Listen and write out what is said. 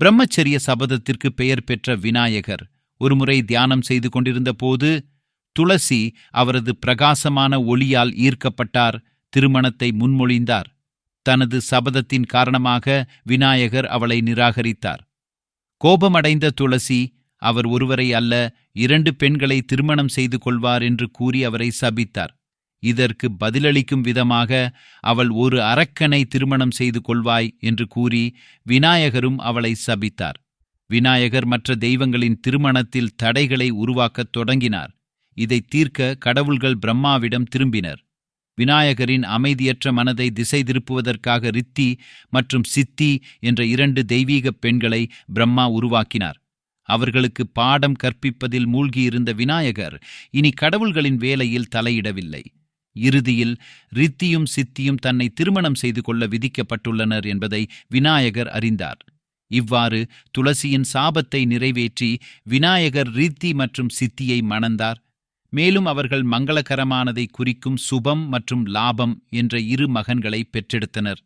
பிரம்மச்சரிய சபதத்திற்கு பெயர் பெற்ற விநாயகர் ஒருமுறை தியானம் செய்து கொண்டிருந்த போது துளசி அவரது பிரகாசமான ஒளியால் ஈர்க்கப்பட்டார் திருமணத்தை முன்மொழிந்தார். தனது சபதத்தின் காரணமாக விநாயகர் அவளை நிராகரித்தார். கோபமடைந்த துளசி அவர் ஒருவரை அல்ல இரண்டு பெண்களை திருமணம் செய்து கொள்வார் என்று கூறி அவரை சபித்தார். இதற்கு பதிலளிக்கும் விதமாக அவள் ஒரு அரக்கனை திருமணம் செய்து கொள்வாய் என்று கூறி விநாயகரும் அவளை சபித்தார். விநாயகர் மற்ற தெய்வங்களின் திருமணத்தில் தடைகளை உருவாக்கத் தொடங்கினார். இதை தீர்க்க கடவுள்கள் பிரம்மாவிடம் திரும்பினர். விநாயகரின் அமைதியற்ற மனதை திசை திருப்புவதற்காக ரித்தி மற்றும் சித்தி என்ற இரண்டு தெய்வீக பெண்களை பிரம்மா உருவாக்கினார். அவர்களுக்கு பாடம் கற்பிப்பதில் மூழ்கியிருந்த விநாயகர் இனி கடவுள்களின் வேலையில் தலையிடவில்லை. இறுதியில் ரித்தியும் சித்தியும் தன்னை திருமணம் செய்து கொள்ள விதிக்கப்பட்டுள்ளனர் என்பதை விநாயகர் அறிந்தார். இவ்வாறு துளசியின் சாபத்தை நிறைவேற்றி விநாயகர் ரித்தி மற்றும் சித்தியை மணந்தார். மேலும் அவர்கள் மங்களகரமானதை குறிக்கும் சுபம் மற்றும் லாபம் என்ற இரு மகன்களை பெற்றெடுத்தனர்.